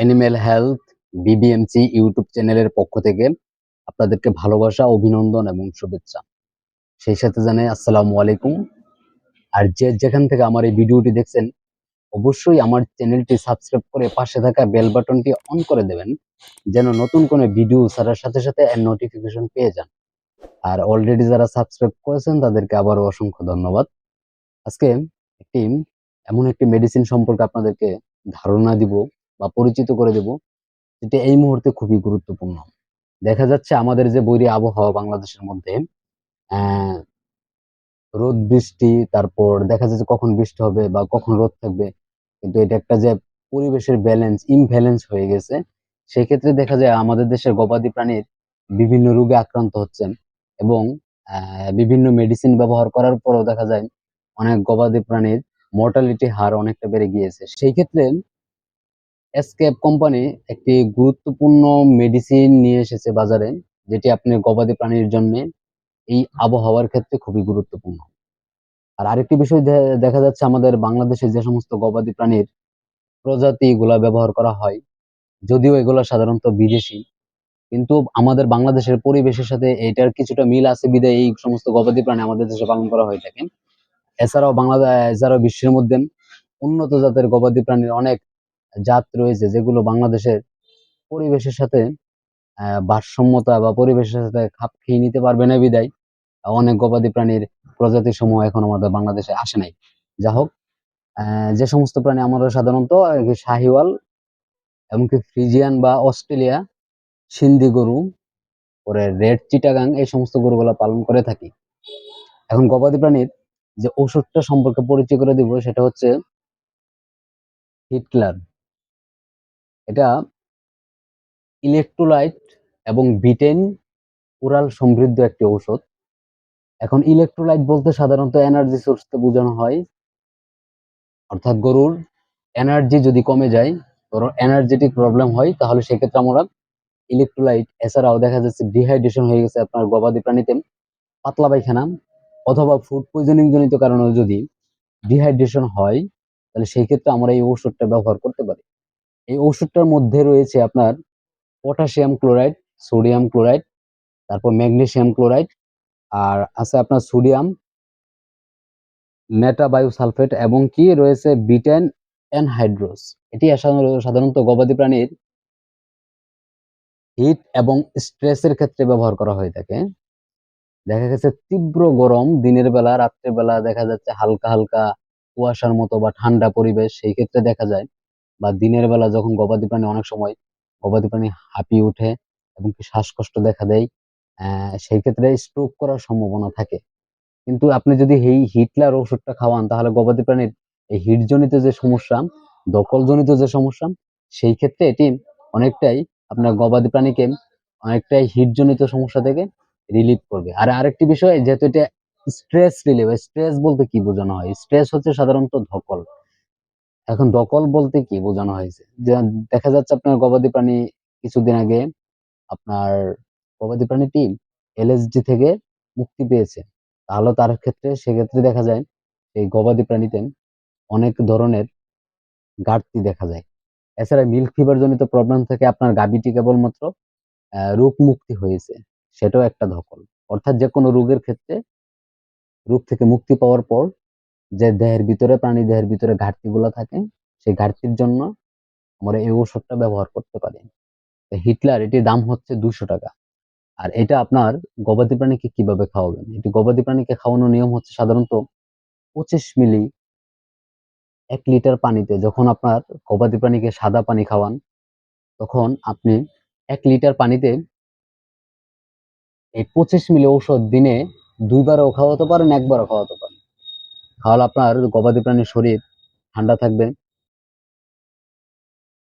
Animal health BBMC YouTube চ্যানেলের পক্ষ থেকে আপনাদেরকে ভালোবাসা, অভিনন্দন এবং শুভেচ্ছা। সেই সাথে জানাই আসসালামু আলাইকুম। আর যে যেখান থেকে আমার এই ভিডিওটি দেখছেন, অবশ্যই আমার চ্যানেলটি সাবস্ক্রাইব করে পাশে থাকা বেল বাটনটি অন করে দেবেন, যেন নতুন কোনো ভিডিও ছাড়ার সাথে সাথে এর নোটিফিকেশন পেয়ে যান। আর অলরেডি যারা সাবস্ক্রাইব করেছেন, তাদেরকে আবারও অসংখ্য ধন্যবাদ। আজকে একটি এমন একটি মেডিসিন সম্পর্কে আপনাদেরকে ধারণা দিব বা পরিচিত করে দেব, যেটা এই মুহূর্তে খুবই গুরুত্বপূর্ণ। দেখা যাচ্ছে আমাদের যে বৈরী আবহাওয়া বাংলাদেশের মধ্যে রোদ, বৃষ্টি, তারপর দেখা যাচ্ছে কখন বৃষ্টি হবে বা কখন রোদ থাকবে, কিন্তু এটা একটা যে পরিবেশের ব্যালেন্স ইমব্যালেন্স হয়ে গেছে, সেক্ষেত্রে দেখা যায় আমাদের দেশের গবাদি প্রাণীর বিভিন্ন রোগে আক্রান্ত হচ্ছেন এবং বিভিন্ন মেডিসিন ব্যবহার করার পরেও দেখা যায় অনেক গবাদি প্রাণীর মর্টালিটি হার অনেকটা বেড়ে গিয়েছে। সেই ক্ষেত্রে এসকেপ কোম্পানি একটি গুরুত্বপূর্ণ মেডিসিন নিয়ে এসেছে বাজারে, যেটি আপনি গবাদি প্রাণীর জন্য এই আবহাওয়ার ক্ষেত্রে খুবই গুরুত্বপূর্ণ। আর আরেকটি বিষয় দেখা যাচ্ছে আমাদের বাংলাদেশে যে সমস্ত গবাদি প্রাণীর প্রজাতি গুলা ব্যবহার করা হয়, যদিও এগুলো সাধারণত বিদেশি, কিন্তু আমাদের বাংলাদেশের পরিবেশের সাথে এটার কিছুটা মিল আছে বিধায় এই সমস্ত গবাদি প্রাণী আমাদের দেশে পালন করা হয়ে থাকে। এছাড়াও বাংলাদেশ এছাড়াও বিশ্বের মধ্যে উন্নত জাতের গবাদি প্রাণীর অনেক জাত রয়েছে যেগুলো বাংলাদেশের পরিবেশের সাথে ভারসাম্যতা বা পরিবেশের সাথে খাপ খেয়ে নিতে পারবে না বিদায়। অনেক গবাদি প্রাণীর প্রজাতি সমূহ এখন আমাদের বাংলাদেশে আসে নাই। যা হোক যে সমস্ত প্রাণী আমরা সাধারণত শাহিওয়াল এমনকি ফ্রিজিয়ান বা অস্ট্রেলিয়া, সিন্ধি গরু, পরে রেড চিটাগাং, এই সমস্ত গরুগুলো পালন করে থাকি। এখন গবাদি প্রাণীর যে ওষুধটা সম্পর্কে পরিচয় করে দিব, সেটা হচ্ছে হিটলার। এটা ইলেকট্রোলাইট এবং বিটেন উরাল সমৃদ্ধ একটি ঔষধ। এখন ইলেকট্রোলাইট বলতে সাধারণত এনার্জি সোর্সকে বোঝানো হয়। অর্থাৎ গরুর এনার্জি যদি কমে যায়, গরুর এনার্জেটিক প্রবলেম হয়, তাহলে সেক্ষেত্রে আমরা ইলেকট্রোলাইট এছাড়াও দেখা যাচ্ছে ডিহাইড্রেশন হয়ে গেছে আপনার গবাদি প্রাণীতে, পাতলা পায়খানা অথবা ফুড পয়জনিং জনিত কারণে যদি ডিহাইড্রেশন হয়, তাহলে সেই ক্ষেত্রে আমরা এই ওষুধটা ব্যবহার করতে পারি। এই ওষুধটার মধ্যে রয়েছে আপনার পটাশিয়াম ক্লোরাইড, সোডিয়াম ক্লোরাইড, তারপর ম্যাগনেসিয়াম ক্লোরাইড, আর আছে আপনার সোডিয়াম, মেটাবায়োসালফেট এবং কি রয়েছে বিটেন অ্যানহাইড্রোস এটি সাধারণত গবাদি প্রাণীর হিট এবং স্ট্রেসের ক্ষেত্রে ব্যবহার করা হয়ে থাকে। দেখা গেছে তীব্র গরম দিনের বেলা, রাত্রের বেলা দেখা যাচ্ছে হালকা হালকা কুয়াশার মতো বা ঠান্ডা পরিবেশ, সেই ক্ষেত্রে দেখা যায় বা দিনের বেলা যখন গবাদি প্রাণী অনেক সময় গবাদি প্রাণী হাঁপিয়ে উঠে এবং শ্বাসকষ্ট দেখা দেয় সেই ক্ষেত্রে স্ট্রোক করার সম্ভাবনা থাকে। কিন্তু আপনি যদি এই হিটলার ওষুধটা খাওয়ান, তাহলে গবাদি প্রাণীর এই হিটজনিত যে সমস্যা, দখলজনিত যে সমস্যা, সেই ক্ষেত্রে এটি অনেকটাই আপনার গবাদি প্রাণীকে অনেকটাই হিটজনিত সমস্যা থেকে রিলিফ করবে। আর আরেকটি বিষয়, যেহেতু এটা স্ট্রেস রিলিফ স্ট্রেস বলতে কি বোঝানো হয়? স্ট্রেস হচ্ছে সাধারণত ধকল। এখন দকল বলতে কি বোঝানো হয়েছে? দেখা যাচ্ছে আপনার গবাদি প্রাণী কিছুদিন আগে আপনার গবাদি প্রাণীটি এলএসডি থেকে মুক্তি পেয়েছে। তাহলে তার ক্ষেত্রে সেক্ষেত্রে দেখা যায় এই গবাদি প্রাণীতে অনেক ধরনের ঘাটতি দেখা যায়। এছাড়া মিল্ক ফিভার জনিত প্রবলেম থেকে আপনার গাভীটি কেবলমাত্র রোগ মুক্তি হয়েছে। সেটাও একটা ধকল অর্থাৎ যে কোনো রোগের ক্ষেত্রে রোগ থেকে মুক্তি পাওয়ার পর যে দেহের ভিতরে, প্রাণী দেহের ভিতরে ঘাটতি ঘাটতিগুলো থাকে, সেই ঘাটতির জন্য আমরা এই ওষুধটা ব্যবহার করতে পারি। হিটলার, এটির দাম হচ্ছে দুশো টাকা। আর এটা আপনার গবাদি প্রাণীকে কীভাবে খাওয়াবেন? এটি গবাদি প্রাণীকে খাওয়ানোর নিয়ম হচ্ছে সাধারণত পঁচিশ মিলি এক লিটার পানিতে যখন আপনার গবাদি প্রাণীকে সাদা পানি খাওয়ান, তখন আপনি এক লিটার পানিতে এই পঁচিশ মিলি ঔষধ দিনে দুইবারও খাওয়াতে পারেন, একবারও খাওয়াতে তাহলে আপনার গবাদি প্রাণীর শরীর ঠান্ডা থাকবে